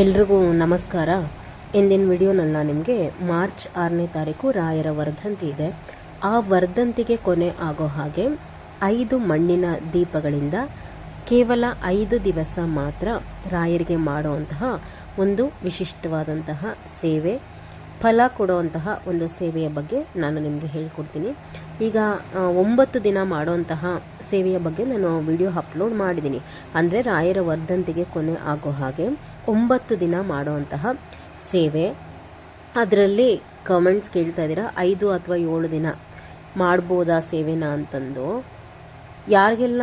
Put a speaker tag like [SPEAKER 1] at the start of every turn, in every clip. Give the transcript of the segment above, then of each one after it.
[SPEAKER 1] ಎಲ್ರಿಗೂ ನಮಸ್ಕಾರ. ಇಂದಿನ ವಿಡಿಯೋನಲ್ಲ ನಿಮಗೆ ಮಾರ್ಚ್ ಆರನೇ ತಾರೀಕು ರಾಯರ ವರ್ಧಂತಿ ಇದೆ. ಆ ವರ್ಧಂತಿಗೆ ಕೊನೆ ಆಗೋ ಹಾಗೆ ಐದು ಮಣ್ಣಿನ ದೀಪಗಳಿಂದ ಕೇವಲ ಐದು ದಿವಸ ಮಾತ್ರ ರಾಯರಿಗೆ ಮಾಡುವಂತಹ ಒಂದು ವಿಶಿಷ್ಟವಾದಂತಹ ಸೇವೆ ಫಲ ಕೊಡುವಂತಹ ಒಂದು ಸೇವೆಯ ಬಗ್ಗೆ ನಾನು ನಿಮಗೆ ಹೇಳ್ಕೊಡ್ತೀನಿ. ಈಗ ಒಂಬತ್ತು ದಿನ ಮಾಡುವಂತಹ ಸೇವೆಯ ಬಗ್ಗೆ ನಾನು ವಿಡಿಯೋ ಅಪ್ಲೋಡ್ ಮಾಡಿದ್ದೀನಿ. ಅಂದರೆ ರಾಯರ ವರ್ಧಂತಿಗೆ ಕೊನೆ ಆಗೋ ಹಾಗೆ ಒಂಬತ್ತು ದಿನ ಮಾಡುವಂತಹ ಸೇವೆ. ಅದರಲ್ಲಿ ಕಮೆಂಟ್ಸ್ ಕೇಳ್ತಾ ಇದ್ದೀರಾ, ಐದು ಅಥವಾ ಏಳು ದಿನ ಮಾಡ್ಬೋದಾ ಸೇವೆನ ಅಂತಂದು. ಯಾರಿಗೆಲ್ಲ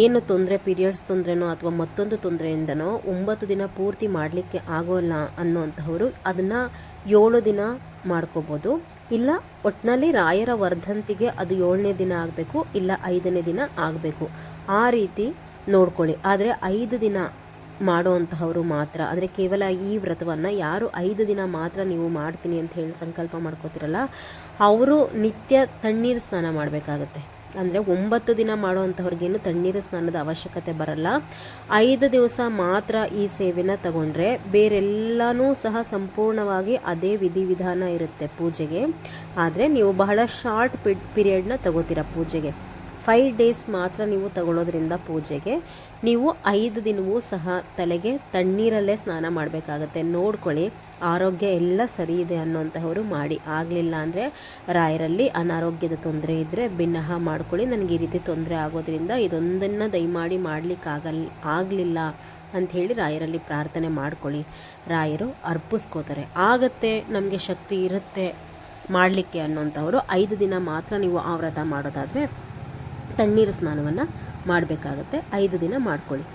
[SPEAKER 1] ಏನು ತೊಂದರೆ ಪೀರಿಯಡ್ಸ್ ತೊಂದರೆನೋ ಅಥವಾ ಮತ್ತೊಂದು ತೊಂದರೆಯಿಂದನೋ ಒಂಬತ್ತು ದಿನ ಪೂರ್ತಿ ಮಾಡಲಿಕ್ಕೆ ಆಗೋಲ್ಲ ಅನ್ನುವಂಥವರು ಅದನ್ನು ಏಳು ದಿನ ಮಾಡ್ಕೋಬೋದು. ಇಲ್ಲ ಒಟ್ಟಿನಲ್ಲಿ ರಾಯರ ವರ್ಧಂತಿಗೆ ಅದು ಏಳನೇ ದಿನ ಆಗಬೇಕು, ಇಲ್ಲ ಐದನೇ ದಿನ ಆಗಬೇಕು. ಆ ರೀತಿ ನೋಡ್ಕೊಳ್ಳಿ. ಆದರೆ ಐದು ದಿನ ಮಾಡುವಂತಹವರು ಮಾತ್ರ ಅಂದರೆ ಕೇವಲ ಈ ವ್ರತವನ್ನು ಯಾರು ಐದು ದಿನ ಮಾತ್ರ ನೀವು ಮಾಡ್ತೀನಿ ಅಂತ ಹೇಳಿ ಸಂಕಲ್ಪ ಮಾಡ್ಕೋತಿರಲ್ಲ, ಅವರು ನಿತ್ಯ ತಣ್ಣೀರು ಸ್ನಾನ ಮಾಡಬೇಕಾಗತ್ತೆ. ಅಂದರೆ ಒಂಬತ್ತು ದಿನ ಮಾಡುವಂಥವ್ರಿಗೇನು ತಣ್ಣೀರು ಸ್ನಾನದ ಅವಶ್ಯಕತೆ ಬರಲ್ಲ. ಐದು ದಿವಸ ಮಾತ್ರ ಈ ಸೇವೆನ ತಗೊಂಡ್ರೆ ಬೇರೆಲ್ಲನೂ ಸಹ ಸಂಪೂರ್ಣವಾಗಿ ಅದೇ ವಿಧಿವಿಧಾನ ಇರುತ್ತೆ ಪೂಜೆಗೆ. ಆದರೆ ನೀವು ಬಹಳ ಶಾರ್ಟ್ ಪೀರಿಯಡ್ನ ತಗೋತೀರ ಪೂಜೆಗೆ. ಫೈವ್ ಡೇಸ್ ಮಾತ್ರ ನೀವು ತಗೊಳ್ಳೋದ್ರಿಂದ ಪೂಜೆಗೆ. ನೀವು ಐದು ದಿನವೂ ಸಹ ತಲೆಗೆ ತಣ್ಣೀರಲ್ಲೇ ಸ್ನಾನ ಮಾಡಬೇಕಾಗತ್ತೆ. ನೋಡ್ಕೊಳ್ಳಿ, ಆರೋಗ್ಯ ಎಲ್ಲ ಸರಿ ಇದೆ ಅನ್ನೋಂತಹವರು ಮಾಡಿ. ಆಗಲಿಲ್ಲ ಅಂದರೆ ರಾಯರಲ್ಲಿ ಅನಾರೋಗ್ಯದ ತೊಂದರೆ ಇದ್ದರೆ ಭಿನ್ನಹ ಮಾಡ್ಕೊಳ್ಳಿ. ನನಗೆ ಈ ರೀತಿ ತೊಂದರೆ ಆಗೋದ್ರಿಂದ ಇದೊಂದನ್ನು ದಯಮಾಡಿ ಮಾಡಲಿಕ್ಕಾಗಲ್ ಆಗಲಿಲ್ಲ ಅಂಥೇಳಿ ರಾಯರಲ್ಲಿ ಪ್ರಾರ್ಥನೆ ಮಾಡ್ಕೊಳ್ಳಿ. ರಾಯರು ಅರ್ಪಿಸ್ಕೋತಾರೆ. ಆಗತ್ತೆ, ನಮಗೆ ಶಕ್ತಿ ಇರುತ್ತೆ ಮಾಡಲಿಕ್ಕೆ ಅನ್ನೋಂಥವ್ರು ಐದು ದಿನ ಮಾತ್ರ ನೀವು ಆ ವ್ರತ ಮಾಡೋದಾದರೆ ತಣ್ಣೀರು ಸ್ನಾನವನ್ನು ಮಾಡಬೇಕಾಗತ್ತೆ. ಐದು ದಿನ ಮಾಡ್ಕೊಳ್ಳಿ.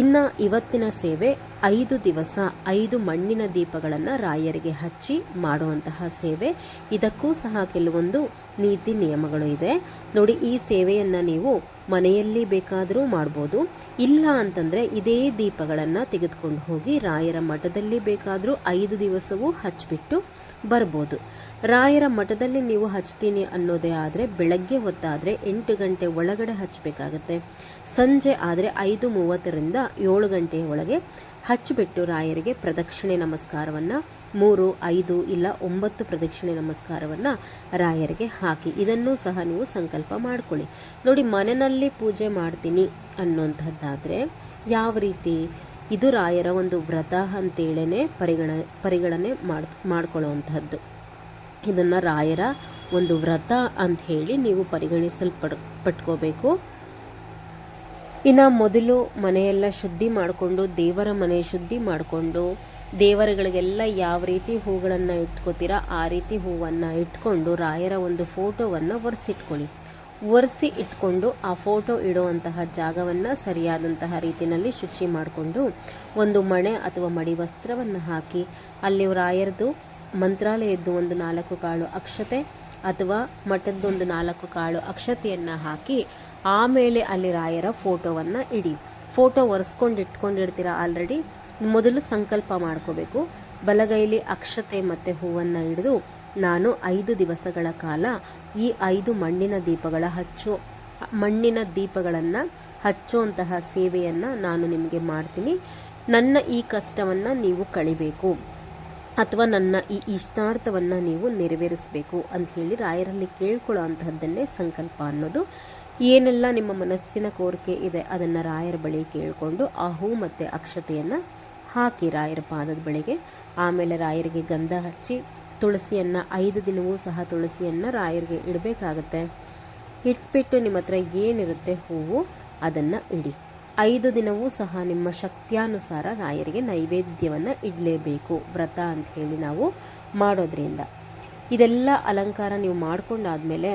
[SPEAKER 1] ಇನ್ನು ಇವತ್ತಿನ ಸೇವೆ ಐದು ದಿವಸ, ಐದು ಮಣ್ಣಿನ ದೀಪಗಳನ್ನು ರಾಯರಿಗೆ ಹಚ್ಚಿ ಮಾಡುವಂತಹ ಸೇವೆ. ಇದಕ್ಕೂ ಸಹ ಕೆಲವೊಂದು ನೀತಿ ನಿಯಮಗಳು ಇದೆ. ನೋಡಿ, ಈ ಸೇವೆಯನ್ನು ನೀವು ಮನೆಯಲ್ಲಿ ಬೇಕಾದರೂ ಮಾಡ್ಬೋದು. ಇಲ್ಲ ಅಂತಂದರೆ ಇದೇ ದೀಪಗಳನ್ನು ತೆಗೆದುಕೊಂಡು ಹೋಗಿ ರಾಯರ ಮಠದಲ್ಲಿ ಬೇಕಾದರೂ ಐದು ದಿವಸವೂ ಹಚ್ಚಿಬಿಟ್ಟು ಬರ್ಬೋದು. ರಾಯರ ಮಠದಲ್ಲಿ ನೀವು ಹಚ್ತೀನಿ ಅನ್ನೋದೇ ಆದರೆ, ಬೆಳಗ್ಗೆ ಹೊತ್ತಾದರೆ ಎಂಟು ಗಂಟೆ ಒಳಗಡೆ ಹಚ್ಚಬೇಕಾಗತ್ತೆ ಸಂಜೆ ಆದರೆ ಐದು ಮೂವತ್ತರಿಂದ ಏಳು ಗಂಟೆಯ ಒಳಗೆ ಹಚ್ಚಿಬಿಟ್ಟು ರಾಯರಿಗೆ ಪ್ರದಕ್ಷಿಣೆ ನಮಸ್ಕಾರವನ್ನು, ಮೂರು, ಐದು ಇಲ್ಲ ಒಂಬತ್ತು ಪ್ರದಕ್ಷಿಣೆ ನಮಸ್ಕಾರವನ್ನು ರಾಯರಿಗೆ ಹಾಕಿ. ಇದನ್ನು ಸಹ ನೀವು ಸಂಕಲ್ಪ ಮಾಡ್ಕೊಳ್ಳಿ. ನೋಡಿ, ಮನೆಯಲ್ಲಿ ಪೂಜೆ ಮಾಡ್ತೀನಿ ಅನ್ನೋಂಥದ್ದಾದರೆ ಯಾವ ರೀತಿ? ಇದು ರಾಯರ ಒಂದು ವ್ರತ ಅಂತೇಳೇ ಪರಿಗಣ, ಪರಿಗಣನೆ ಮಾಡ್, ಮಾಡ್ಕೊಳ್ಳೋವಂಥದ್ದು. ಇದನ್ನು ರಾಯರ ಒಂದು ವ್ರತ ಅಂತ ಹೇಳಿ ನೀವು ಪರಿಗಣಿಸಲ್ಪಡ್ ಪಟ್ಕೋಬೇಕು ಇನ್ನು ಮೊದಲು ಮನೆಯೆಲ್ಲ ಶುದ್ಧಿ ಮಾಡಿಕೊಂಡು, ದೇವರ ಮನೆ ಶುದ್ಧಿ ಮಾಡಿಕೊಂಡು, ದೇವರುಗಳಿಗೆಲ್ಲ ಯಾವ ರೀತಿ ಹೂಗಳನ್ನು ಇಟ್ಕೋತೀರಾ ಆ ರೀತಿ ಹೂವನ್ನು ಇಟ್ಕೊಂಡು ರಾಯರ ಒಂದು ಫೋಟೋವನ್ನು ಒರೆಸಿಟ್ಕೊಳ್ಳಿ. ಒರೆಸಿ ಇಟ್ಕೊಂಡು ಆ ಫೋಟೋ ಇಡುವಂತಹ ಜಾಗವನ್ನು ಸರಿಯಾದಂತಹ ರೀತಿಯಲ್ಲಿ ಶುಚಿ ಮಾಡಿಕೊಂಡು ಒಂದು ಮಣೆ ಅಥವಾ ಮಡಿ ವಸ್ತ್ರವನ್ನು ಹಾಕಿ, ಅಲ್ಲಿ ರಾಯರದು ಮಂತ್ರಾಲಯದ್ದು ಒಂದು ನಾಲ್ಕು ಕಾಳು ಅಕ್ಷತೆ ಅಥವಾ ಮಠದ್ದೊಂದು ನಾಲ್ಕು ಕಾಳು ಅಕ್ಷತೆಯನ್ನು ಹಾಕಿ ಆಮೇಲೆ ಅಲ್ಲಿ ರಾಯರ ಫೋಟೋವನ್ನು ಇಡಿ. ಫೋಟೋ ಒರೆಸ್ಕೊಂಡು ಇಟ್ಕೊಂಡಿರ್ತೀರ ಆಲ್ರೆಡಿ ಮೊದಲು ಸಂಕಲ್ಪ ಮಾಡ್ಕೋಬೇಕು. ಬಲಗೈಲಿ ಅಕ್ಷತೆ ಮತ್ತು ಹೂವನ್ನು ಹಿಡಿದು ನಾನು ಐದು ದಿವಸಗಳ ಕಾಲ ಈ ಐದು ಮಣ್ಣಿನ ದೀಪಗಳ ಹಚ್ಚು, ಮಣ್ಣಿನ ದೀಪಗಳನ್ನು ಹಚ್ಚುವಂತಹ ಸೇವೆಯನ್ನು ನಾನು ನಿಮಗೆ ಮಾಡ್ತೀನಿ. ನನ್ನ ಈ ಕಷ್ಟವನ್ನು ನೀವು ಕಳಿಬೇಕು. ಅಥವಾ ನನ್ನ ಈ ಇಷ್ಟಾರ್ಥವನ್ನು ನೀವು ನೆರವೇರಿಸಬೇಕು ಅಂತ ಹೇಳಿ ರಾಯರಲ್ಲಿ ಕೇಳ್ಕೊಳ್ಳೋ ಅಂತಹದ್ದನ್ನೇ ಸಂಕಲ್ಪ ಅನ್ನೋದು. ಏನೆಲ್ಲ ನಿಮ್ಮ ಮನಸ್ಸಿನ ಕೋರಿಕೆ ಇದೆ ಅದನ್ನು ರಾಯರ ಬಳಿ ಕೇಳಿಕೊಂಡು ಆ ಹೂ ಮತ್ತು ಅಕ್ಷತೆಯನ್ನು ಹಾಕಿ ರಾಯರ ಪಾದದ ಬಳಿಗೆ. ಆಮೇಲೆ ರಾಯರಿಗೆ ಗಂಧ ಹಚ್ಚಿ ತುಳಸಿಯನ್ನು ಐದು ದಿನವೂ ಸಹ ತುಳಸಿಯನ್ನು ರಾಯರಿಗೆ ಇಡಬೇಕಾಗತ್ತೆ. ಇಟ್ಬಿಟ್ಟು ನಿಮ್ಮ ಹತ್ರ ಏನಿರುತ್ತೆ ಹೂವು ಅದನ್ನು ಇಡಿ. ಐದು ದಿನವೂ ಸಹ ನಿಮ್ಮ ಶಕ್ತಿಯಾನುಸಾರ ರಾಯರಿಗೆ ನೈವೇದ್ಯವನ್ನು ಇಡಲೇಬೇಕು, ವ್ರತ ಅಂತ ಹೇಳಿ ನಾವು ಮಾಡೋದ್ರಿಂದ. ಇದೆಲ್ಲ ಅಲಂಕಾರ ನೀವು ಮಾಡ್ಕೊಂಡಾದ್ಮೇಲೆ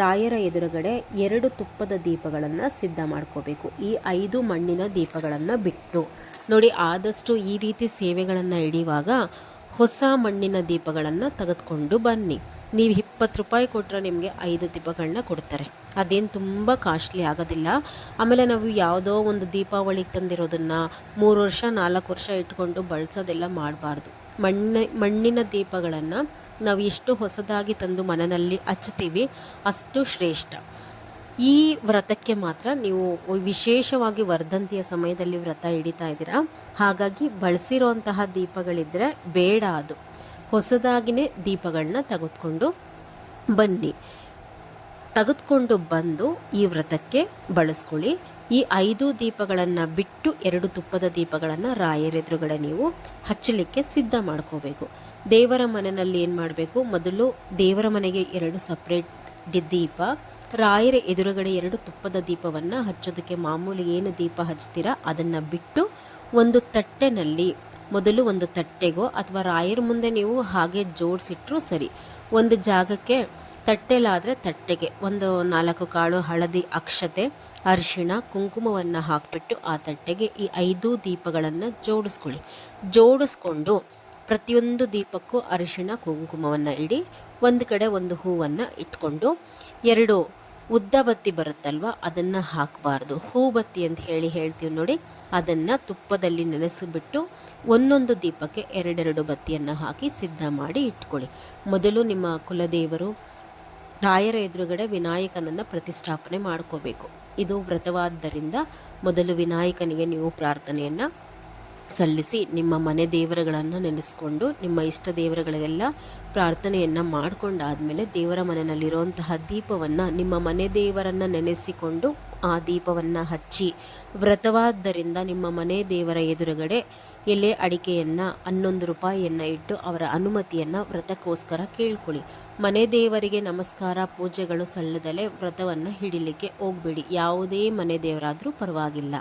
[SPEAKER 1] ರಾಯರ ಎದುರುಗಡೆ ಎರಡು ತುಪ್ಪದ ದೀಪಗಳನ್ನು ಸಿದ್ಧ ಮಾಡ್ಕೋಬೇಕು. ಈ ಐದು ಮಣ್ಣಿನ ದೀಪಗಳನ್ನು ಬಿಟ್ಟು. ನೋಡಿ, ಆದಷ್ಟು ಈ ರೀತಿ ಸೇವೆಗಳನ್ನು ಹಿಡಿಯುವಾಗ ಹೊಸ ಮಣ್ಣಿನ ದೀಪಗಳನ್ನು ತೆಗೆದುಕೊಂಡು ಬನ್ನಿ. ನೀವು ಇಪ್ಪತ್ತು ರೂಪಾಯಿ ಕೊಟ್ಟರೆ ನಿಮಗೆ ಐದು ದೀಪಗಳನ್ನ ಕೊಡ್ತಾರೆ. ಅದೇನು ತುಂಬ ಕಾಸ್ಟ್ಲಿ ಆಗೋದಿಲ್ಲ. ಆಮೇಲೆ ನಾವು ಯಾವುದೋ ಒಂದು ದೀಪಾವಳಿಗೆ ತಂದಿರೋದನ್ನು ಮೂರು ವರ್ಷ, ನಾಲ್ಕು ವರ್ಷ ಇಟ್ಕೊಂಡು ಬಳಸೋದೆಲ್ಲ ಮಾಡಬಾರ್ದು. ಮಣ್ಣ, ಮಣ್ಣಿನ ದೀಪಗಳನ್ನು ನಾವು ಎಷ್ಟು ಹೊಸದಾಗಿ ತಂದು ಮನೆಯಲ್ಲಿ ಹಚ್ತೀವಿ ಅಷ್ಟು ಶ್ರೇಷ್ಠ. ಈ ವ್ರತಕ್ಕೆ ಮಾತ್ರ ನೀವು ವಿಶೇಷವಾಗಿ ವರ್ಧಂತಿಯ ಸಮಯದಲ್ಲಿ ವ್ರತ ಹಿಡಿತಾ ಇದ್ದೀರಾ? ಹಾಗಾಗಿ ಬಳಸಿರೋಂತಹ ದೀಪಗಳಿದ್ದರೆ ಬೇಡ ಅದು. ಹೊಸದಾಗಿನೇ ದೀಪಗಳನ್ನ ತೆಗೆದುಕೊಂಡು ಬನ್ನಿ. ತೆಗೆದುಕೊಂಡು ಬಂದು ಈ ವ್ರತಕ್ಕೆ ಬಳಸ್ಕೊಳ್ಳಿ. ಈ ಐದು ದೀಪಗಳನ್ನು ಬಿಟ್ಟು ಎರಡು ತುಪ್ಪದ ದೀಪಗಳನ್ನು ರಾಯರೆದುರುಗಡೆ ನೀವು ಹಚ್ಚಲಿಕ್ಕೆ ಸಿದ್ಧ ಮಾಡ್ಕೋಬೇಕು. ದೇವರ ಮನೆಯಲ್ಲಿ ಏನು ಮಾಡಬೇಕು? ಮೊದಲು ದೇವರ ಮನೆಗೆ ಎರಡು ಸಪ್ರೇಟ್ ದೀಪ, ರಾಯರ ಎದುರುಗಡೆ ಎರಡು ತುಪ್ಪದ ದೀಪವನ್ನು ಹಚ್ಚೋದಕ್ಕೆ ಮಾಮೂಲಿ ಏನು ದೀಪ ಹಚ್ತೀರಾ? ಅದನ್ನು ಬಿಟ್ಟು ಒಂದು ತಟ್ಟೆನಲ್ಲಿ, ಮೊದಲು ಒಂದು ತಟ್ಟೆಗೋ ಅಥವಾ ರಾಯರ ಮುಂದೆ ನೀವು ಹಾಗೆ ಜೋಡಿಸಿಟ್ರೂ ಸರಿ. ಒಂದು ಜಾಗಕ್ಕೆ ತಟ್ಟೆಲಾದರೆ ತಟ್ಟೆಗೆ, ಒಂದು ನಾಲ್ಕು ಕಾಳು ಹಳದಿ ಅಕ್ಷತೆ, ಅರಿಶಿಣ, ಕುಂಕುಮವನ್ನು ಹಾಕಿಬಿಟ್ಟು ಆ ತಟ್ಟೆಗೆ ಈ ಐದು ದೀಪಗಳನ್ನು ಜೋಡಿಸ್ಕೊಳ್ಳಿ. ಜೋಡಿಸ್ಕೊಂಡು ಪ್ರತಿಯೊಂದು ದೀಪಕ್ಕೂ ಅರಿಶಿಣ, ಕುಂಕುಮವನ್ನು ಇಡಿ, ಒಂದು ಕಡೆ ಒಂದು ಹೂವನ್ನು ಇಟ್ಕೊಂಡು ಎರಡು ಉದ್ದ ಬತ್ತಿ ಬರುತ್ತಲ್ವ? ಅದನ್ನು ಹಾಕಬಾರ್ದು. ಹೂ ಬತ್ತಿ ಅಂತ ಹೇಳಿ ಹೇಳ್ತೀವಿ ನೋಡಿ. ಅದನ್ನು ತುಪ್ಪದಲ್ಲಿ ನೆನೆಸಿಬಿಟ್ಟು ಒಂದೊಂದು ದೀಪಕ್ಕೆ ಎರಡೆರಡು ಬತ್ತಿಯನ್ನು ಹಾಕಿ ಸಿದ್ಧ ಮಾಡಿ ಇಟ್ಕೊಳ್ಳಿ. ಮೊದಲು ನಿಮ್ಮ ಕುಲದೇವರು ರಾಯರ ಎದುರುಗಡೆ ವಿನಾಯಕನನ್ನು ಪ್ರತಿಷ್ಠಾಪನೆ ಮಾಡ್ಕೋಬೇಕು. ಇದು ವ್ರತವಾದ್ದರಿಂದ ಮೊದಲು ವಿನಾಯಕನಿಗೆ ನೀವು ಪ್ರಾರ್ಥನೆಯನ್ನು ಸಲ್ಲಿಸಿ ನಿಮ್ಮ ಮನೆ ದೇವರುಗಳನ್ನು ನೆನೆಸ್ಕೊಂಡು, ನಿಮ್ಮ ಇಷ್ಟ ದೇವರುಗಳಿಗೆಲ್ಲ ಪ್ರಾರ್ಥನೆಯನ್ನು ಮಾಡಿಕೊಂಡಾದಮೇಲೆ ದೇವರ ಮನೆಯಲ್ಲಿರುವಂತಹ ದೀಪವನ್ನು ನಿಮ್ಮ ಮನೆ ದೇವರನ್ನು ನೆನೆಸಿಕೊಂಡು ಆ ದೀಪವನ್ನು ಹಚ್ಚಿ, ವ್ರತವಾದ್ದರಿಂದ ನಿಮ್ಮ ಮನೆ ದೇವರ ಎದುರುಗಡೆ ಎಲೆ ಅಡಿಕೆಯನ್ನು ಹನ್ನೊಂದು ರೂಪಾಯಿಯನ್ನು ಇಟ್ಟು ಅವರ ಅನುಮತಿಯನ್ನು ವ್ರತಕ್ಕೋಸ್ಕರ ಕೇಳ್ಕೊಳ್ಳಿ. ಮನೆ ದೇವರಿಗೆ ನಮಸ್ಕಾರ, ಪೂಜೆಗಳು ಸಲ್ಲದಲೆ ವ್ರತವನ್ನು ಹಿಡಿಲಿಕ್ಕೆ ಹೋಗಬೇಡಿ. ಯಾವುದೇ ಮನೆ ದೇವರಾದರೂ ಪರವಾಗಿಲ್ಲ.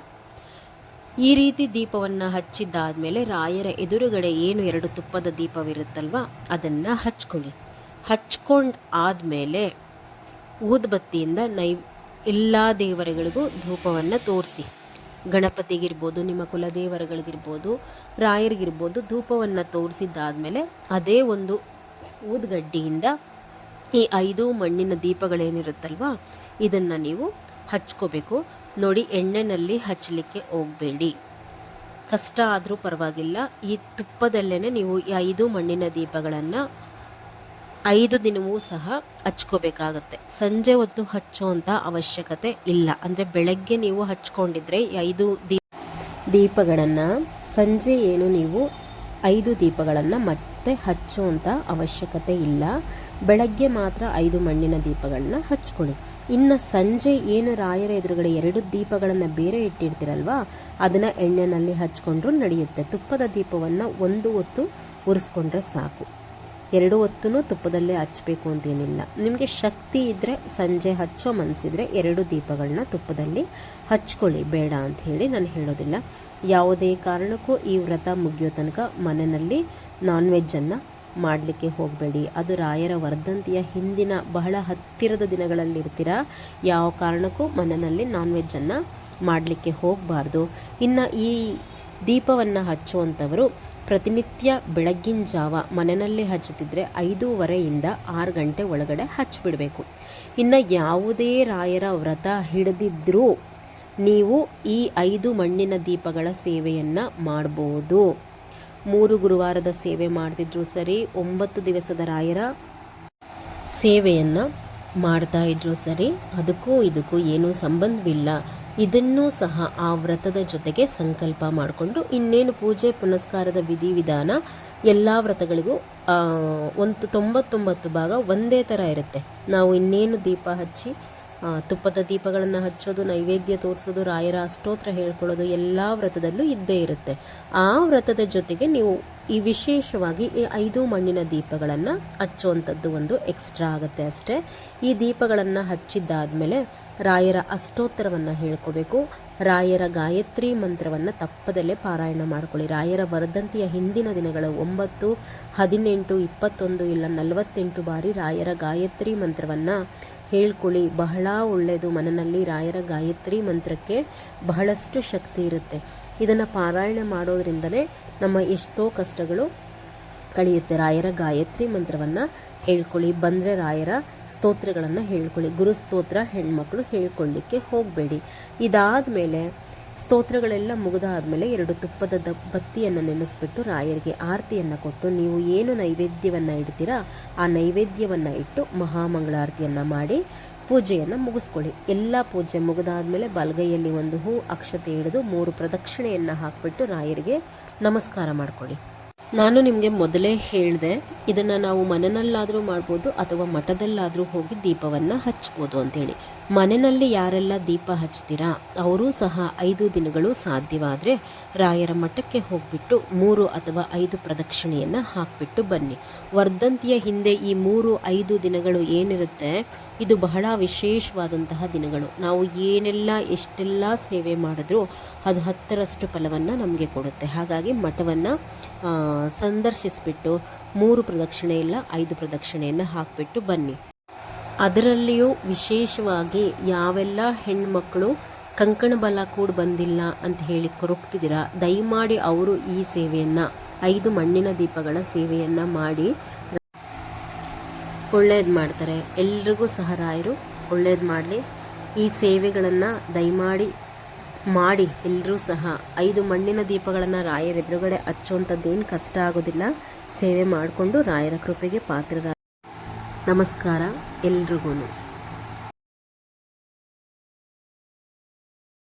[SPEAKER 1] ಈ ರೀತಿ ದೀಪವನ್ನು ಹಚ್ಚಿದ್ದಾದಮೇಲೆ ರಾಯರ ಎದುರುಗಡೆ ಏನು ಎರಡು ತುಪ್ಪದ ದೀಪವಿರುತ್ತಲ್ವ? ಅದನ್ನು ಹಚ್ಕೊಳ್ಳಿ. ಹಚ್ಕೊಂಡು ಆದಮೇಲೆ ಊದ್ಬತ್ತಿಯಿಂದ ನೈ, ಎಲ್ಲ ದೇವರುಗಳಿಗೂ ಧೂಪವನ್ನು ತೋರಿಸಿ. ಗಣಪತಿಗಿರ್ಬೋದು, ನಿಮ್ಮ ಕುಲದೇವರುಗಳಿಗಿರ್ಬೋದು, ರಾಯರಿಗಿರ್ಬೋದು ಧೂಪವನ್ನು ತೋರಿಸಿದ್ದಾದಮೇಲೆ ಅದೇ ಒಂದು ಊದ್ಗಡ್ಡಿಯಿಂದ ಈ ಐದು ಮಣ್ಣಿನ ದೀಪಗಳೇನಿರುತ್ತಲ್ವ, ಇದನ್ನು ನೀವು ಹಚ್ಕೋಬೇಕು. ನೋಡಿ, ಎಣ್ಣೆನಲ್ಲಿ ಹಚ್ಚಲಿಕ್ಕೆ ಹೋಗಬೇಡಿ. ಕಷ್ಟ ಆದರೂ ಪರವಾಗಿಲ್ಲ. ಈ ತುಪ್ಪದಲ್ಲೇ ನೀವು ಐದು ಮಣ್ಣಿನ ದೀಪಗಳನ್ನು ಐದು ದಿನವೂ ಸಹ ಹಚ್ಕೋಬೇಕಾಗತ್ತೆ. ಸಂಜೆ ಹೊತ್ತು ಹಚ್ಚುವಂಥ ಅವಶ್ಯಕತೆ ಇಲ್ಲ. ಅಂದರೆ ಬೆಳಗ್ಗೆ ನೀವು ಹಚ್ಕೊಂಡಿದ್ರೆ ಐದು ದೀಪ ದೀಪಗಳನ್ನು ಸಂಜೆ ಏನು ನೀವು ಐದು ದೀಪಗಳನ್ನು ಮತ್ತೆ ಹಚ್ಚುವಂಥ ಅವಶ್ಯಕತೆ ಇಲ್ಲ. ಬೆಳಗ್ಗೆ ಮಾತ್ರ ಐದು ಮಣ್ಣಿನ ದೀಪಗಳನ್ನ ಹಚ್ಕೊಳ್ಳಿ. ಇನ್ನು ಸಂಜೆ ಏನು ರಾಯರ ಎದುರುಗಡೆ ಎರಡು ದೀಪಗಳನ್ನು ಬೇರೆ ಇಟ್ಟಿರ್ತೀರಲ್ವಾ, ಅದನ್ನು ಎಣ್ಣೆನಲ್ಲಿ ಹಚ್ಕೊಂಡ್ರೂ ನಡೆಯುತ್ತೆ. ತುಪ್ಪದ ದೀಪವನ್ನು ಒಂದು ಹೊತ್ತು ಉರಿಸ್ಕೊಂಡ್ರೆ ಸಾಕು. ಎರಡು ಹೊತ್ತು ತುಪ್ಪದಲ್ಲೇ ಹಚ್ಚಬೇಕು ಅಂತೇನಿಲ್ಲ. ನಿಮಗೆ ಶಕ್ತಿ ಇದ್ದರೆ ಸಂಜೆ ಹಚ್ಚೋ ಮನಸ್ಸಿದ್ರೆ ಎರಡು ದೀಪಗಳನ್ನ ತುಪ್ಪದಲ್ಲಿ ಹಚ್ಕೊಳ್ಳಿ. ಬೇಡ ಅಂತ ಹೇಳಿ ನಾನು ಹೇಳೋದಿಲ್ಲ. ಯಾವುದೇ ಕಾರಣಕ್ಕೂ ಈ ವ್ರತ ಮುಗಿಯೋ ತನಕ ಮನೆಯಲ್ಲಿ ನಾನ್ ವೆಜ್ಜನ್ನು ಮಾಡಲಿಕ್ಕೆ ಹೋಗಬೇಡಿ. ಅದು ರಾಯರ ವರ್ಧಂತಿಯ ಹಿಂದಿನ ಬಹಳ ಹತ್ತಿರದ ದಿನಗಳಲ್ಲಿ ಇರ್ತೀರಾ ಯಾವ ಕಾರಣಕ್ಕೂ ಮನೆಯಲ್ಲಿ ನಾನ್ ವೆಜ್ಜನ್ನು ಮಾಡಲಿಕ್ಕೆ ಹೋಗಬಾರ್ದು. ಇನ್ನು ಈ ದೀಪವನ್ನು ಹಚ್ಚುವಂಥವರು ಪ್ರತಿನಿತ್ಯ ಬೆಳಗ್ಗಿನ ಜಾವ ಮನೆಯಲ್ಲಿ ಹಚ್ಚುತ್ತಿದ್ರೆ ಐದೂವರೆಯಿಂದ ಆರು ಗಂಟೆ ಒಳಗಡೆ ಹಚ್ಚಿಬಿಡಬೇಕು. ಇನ್ನು ಯಾವುದೇ ರಾಯರ ವ್ರತ ಹಿಡಿದಿದ್ದರೂ ನೀವು ಈ ಐದು ಮಣ್ಣಿನ ದೀಪಗಳ ಸೇವೆಯನ್ನು ಮಾಡ್ಬೋದು. ಮೂರು ಗುರುವಾರದ ಸೇವೆ ಮಾಡ್ತಿದ್ರು ಸರಿ, ಒಂಬತ್ತು ದಿವಸದ ರಾಯರ ಸೇವೆಯನ್ನು ಮಾಡ್ತಾ ಇದ್ರು ಸರಿ, ಅದಕ್ಕೂ ಇದಕ್ಕೂ ಏನೂ ಸಂಬಂಧವಿಲ್ಲ. ಇದನ್ನೂ ಸಹ ಆ ವ್ರತದ ಜೊತೆಗೆ ಸಂಕಲ್ಪ ಮಾಡಿಕೊಂಡು ಇನ್ನೇನು ಪೂಜೆ ಪುನಸ್ಕಾರದ ವಿಧಿವಿಧಾನ ಎಲ್ಲ ವ್ರತಗಳಿಗೂ ಒಂದು ತೊಂಬತ್ತೊಂಬತ್ತು ಭಾಗ ಒಂದೇ ಥರ ಇರುತ್ತೆ. ನಾವು ಇನ್ನೇನು ದೀಪ ಹಚ್ಚಿ ತುಪ್ಪದ ದೀಪಗಳನ್ನು ಹಚ್ಚೋದು, ನೈವೇದ್ಯ ತೋರಿಸೋದು, ರಾಯರ ಅಷ್ಟೋತ್ರ ಹೇಳ್ಕೊಳ್ಳೋದು, ಎಲ್ಲ ವ್ರತದಲ್ಲೂ ಇದ್ದೇ ಇರುತ್ತೆ. ಆ ವ್ರತದ ಜೊತೆಗೆ ನೀವು ಈ ವಿಶೇಷವಾಗಿ ಈ ಐದು ಮಣ್ಣಿನ ದೀಪಗಳನ್ನು ಹಚ್ಚುವಂಥದ್ದು ಒಂದು ಎಕ್ಸ್ಟ್ರಾ ಆಗುತ್ತೆ ಅಷ್ಟೇ. ಈ ದೀಪಗಳನ್ನು ಹಚ್ಚಿದ್ದಾದಮೇಲೆ ರಾಯರ ಅಷ್ಟೋತ್ತರವನ್ನು ಹೇಳ್ಕೋಬೇಕು. ರಾಯರ ಗಾಯತ್ರಿ ಮಂತ್ರವನ್ನು ತಪ್ಪದಲ್ಲೇ ಪಾರಾಯಣ ಮಾಡ್ಕೊಳ್ಳಿ. ರಾಯರ ವರ್ಧಂತಿಯ ಹಿಂದಿನ ದಿನಗಳು ಒಂಬತ್ತು, ಹದಿನೆಂಟು, ಇಪ್ಪತ್ತೊಂದು, ಇಲ್ಲ ನಲವತ್ತೆಂಟು ಬಾರಿ ರಾಯರ ಗಾಯತ್ರಿ ಮಂತ್ರವನ್ನು ಹೇಳ್ಕೊಳ್ಳಿ, ಬಹಳ ಒಳ್ಳೆಯದು. ಮನನಲ್ಲಿ ರಾಯರ ಗಾಯತ್ರಿ ಮಂತ್ರಕ್ಕೆ ಬಹಳಷ್ಟು ಶಕ್ತಿ ಇರುತ್ತೆ. ಇದನ್ನು ಪಾರಾಯಣ ಮಾಡೋದ್ರಿಂದಲೇ ನಮ್ಮ ಎಷ್ಟೋ ಕಷ್ಟಗಳು ಕಳೆಯುತ್ತೆ. ರಾಯರ ಗಾಯತ್ರಿ ಮಂತ್ರವನ್ನು ಹೇಳ್ಕೊಳ್ಳಿ. ಬಂದರೆ ರಾಯರ ಸ್ತೋತ್ರಗಳನ್ನು ಹೇಳ್ಕೊಳ್ಳಿ. ಗುರು ಸ್ತೋತ್ರ, ಹೆಣ್ಮಕ್ಳು ಹೇಳ್ಕೊಳ್ಳಿಕ್ಕೆ ಹೋಗಬೇಡಿ. ಇದಾದ ಮೇಲೆ ಸ್ತೋತ್ರಗಳೆಲ್ಲ ಮುಗಿದಾದ್ಮೇಲೆ ಎರಡು ತುಪ್ಪದ ದ ಬತ್ತಿಯನ್ನು ನೆನೆಸ್ಬಿಟ್ಟು ರಾಯರಿಗೆ ಆರತಿಯನ್ನು ಕೊಟ್ಟು, ನೀವು ಏನು ನೈವೇದ್ಯವನ್ನು ಇಡ್ತೀರಾ, ಆ ನೈವೇದ್ಯವನ್ನು ಇಟ್ಟು ಮಹಾಮಂಗಳಾರತಿಯನ್ನು ಮಾಡಿ ಪೂಜೆಯನ್ನು ಮುಗಿಸ್ಕೊಳ್ಳಿ. ಎಲ್ಲ ಪೂಜೆ ಮುಗಿದಾದ್ಮೇಲೆ ಬಲಗೈಯಲ್ಲಿ ಒಂದು ಹೂ ಅಕ್ಷತೆ ಹಿಡಿದು ಮೂರು ಪ್ರದಕ್ಷಿಣೆಯನ್ನು ಹಾಕಿಬಿಟ್ಟು ರಾಯರಿಗೆ ನಮಸ್ಕಾರ ಮಾಡ್ಕೊಳ್ಳಿ. ನಾನು ನಿಮಗೆ ಮೊದಲೇ ಹೇಳಿದೆ, ಇದನ್ನು ನಾವು ಮನೆಯಲ್ಲಾದರೂ ಮಾಡ್ಬೋದು ಅಥವಾ ಮಠದಲ್ಲಾದರೂ ಹೋಗಿ ದೀಪವನ್ನು ಹಚ್ಬೋದು ಅಂತೇಳಿ. ಮನೆಯಲ್ಲಿ ಯಾರೆಲ್ಲ ದೀಪ ಹಚ್ತೀರಾ? ಅವರೂ ಸಹ ಐದು ದಿನಗಳು ಸಾಧ್ಯವಾದರೆ ರಾಯರ ಮಠಕ್ಕೆ ಹೋಗ್ಬಿಟ್ಟು ಮೂರು ಅಥವಾ ಐದು ಪ್ರದಕ್ಷಿಣೆಯನ್ನು ಹಾಕಿಬಿಟ್ಟು ಬನ್ನಿ. ವರ್ಧಂತಿಯ ಹಿಂದೆ ಈ ಮೂರು, ಐದು ದಿನಗಳು ಏನಿರುತ್ತೆ, ಇದು ಬಹಳ ವಿಶೇಷವಾದಂತಹ ದಿನಗಳು. ನಾವು ಏನೆಲ್ಲ, ಎಷ್ಟೆಲ್ಲ ಸೇವೆ ಮಾಡಿದ್ರೂ ಅದು ಹತ್ತರಷ್ಟು ಫಲವನ್ನು ನಮಗೆ ಕೊಡುತ್ತೆ. ಹಾಗಾಗಿ ಮಠವನ್ನು ಸಂದರ್ಶಿಸಿಬಿಟ್ಟು ಮೂರು ಪ್ರದಕ್ಷಿಣೆ ಇಲ್ಲ ಐದು ಪ್ರದಕ್ಷಿಣೆಯನ್ನು ಹಾಕಿಬಿಟ್ಟು ಬನ್ನಿ. ಅದರಲ್ಲಿಯೂ ವಿಶೇಷವಾಗಿ ಯಾವೆಲ್ಲ ಹೆಣ್ಮಕ್ಳು ಕಂಕಣ ಬಲ ಕೂಡ ಬಂದಿಲ್ಲ ಅಂತ ಹೇಳಿ ಕೊರಗ್ತಿದ್ದೀರಾ ದಯಮಾಡಿ ಅವರು ಈ ಸೇವೆಯನ್ನು, ಐದು ಮಣ್ಣಿನ ದೀಪಗಳ ಸೇವೆಯನ್ನು ಮಾಡಿ. ಒಳ್ಳೇದು ಮಾಡ್ತಾರೆ. ಎಲ್ರಿಗೂ ಸಹ ರಾಯರು, ಒಳ್ಳೇದು ಮಾಡಲಿ. ಈ ಸೇವೆಗಳನ್ನು ದಯಮಾಡಿ ಮಾಡಿ. ಎಲ್ಲರೂ ಸಹ ಐದು ಮಣ್ಣಿನ ದೀಪಗಳನ್ನು ರಾಯರ ಎದುರುಗಡೆ ಹಚ್ಚುವಂಥದ್ದೇನು ಕಷ್ಟ ಆಗೋದಿಲ್ಲ. ಸೇವೆ ಮಾಡಿಕೊಂಡು ರಾಯರ ಕೃಪೆಗೆ ಪಾತ್ರರ ನಮಸ್ಕಾರ. ಎಲ್ರಿಗೂ